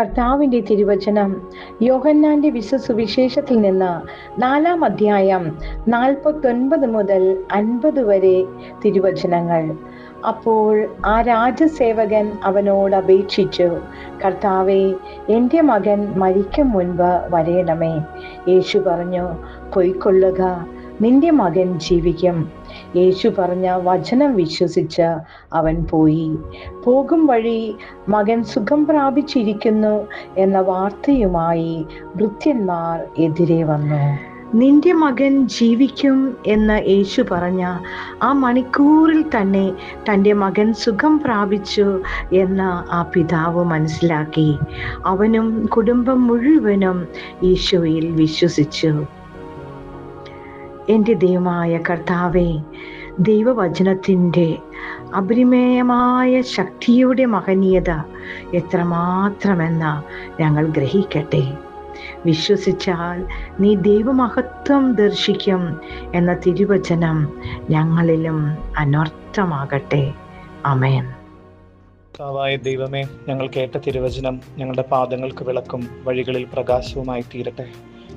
കർത്താവിന്റെ തിരുവചനം യോഹന്നാന്റെ വിശ്വസുവിശേഷത്തിൽ നിന്ന് നാലാം അധ്യായം നാൽപ്പത്തൊൻപത് മുതൽ അൻപത് വരെ തിരുവചനങ്ങൾ. അപ്പോൾ ആ രാജസേവകൻ അവനോട് അപേക്ഷിച്ചു കർത്താവെ എന്റെ മകൻ മരിക്കും മുൻപ് വരയണമേ യേശു പറഞ്ഞു പൊയ്ക്കൊള്ളുക നിന്റെ മകൻ ജീവിക്കും. യേശു പറഞ്ഞ വചനം വിശ്വസിച്ച് അവൻ പോയി. പോകും വഴി മകൻ സുഖം പ്രാപിച്ചിരിക്കുന്നു എന്ന വാർത്തയുമായി ഭൃത്യന്മാർ എതിരെ വന്നു. നിന്റെ മകൻ ജീവിക്കും എന്ന് യേശു പറഞ്ഞ ആ മണിക്കൂറിൽ തന്നെ തന്റെ മകൻ സുഖം പ്രാപിച്ചു എന്ന് ആ പിതാവ് മനസ്സിലാക്കി. അവനും കുടുംബം മുഴുവനും ഈശോയിൽ വിശ്വസിച്ചു. എന്റെ ദൈവമായ കർത്താവെ ദൈവവചനത്തിന്റെ അപരിമേയമായ ശക്തിയുടെ മഹനീയത എത്രമാത്രമെന്ന് ഞങ്ങൾ ഗ്രഹിക്കട്ടെ. വിശ്വസിച്ചാൽ നീ ദൈവമഹത്വം ദർശിക്കും എന്ന തിരുവചനം ഞങ്ങളിലും അനർത്ഥമാകട്ടെ. അമേൻ കർത്താവായ ദൈവമേ ഞങ്ങൾ കേട്ട തിരുവചനം ഞങ്ങളുടെ പാദങ്ങൾക്ക് വിളക്കും വഴികളിൽ പ്രകാശവുമായി തീരട്ടെ.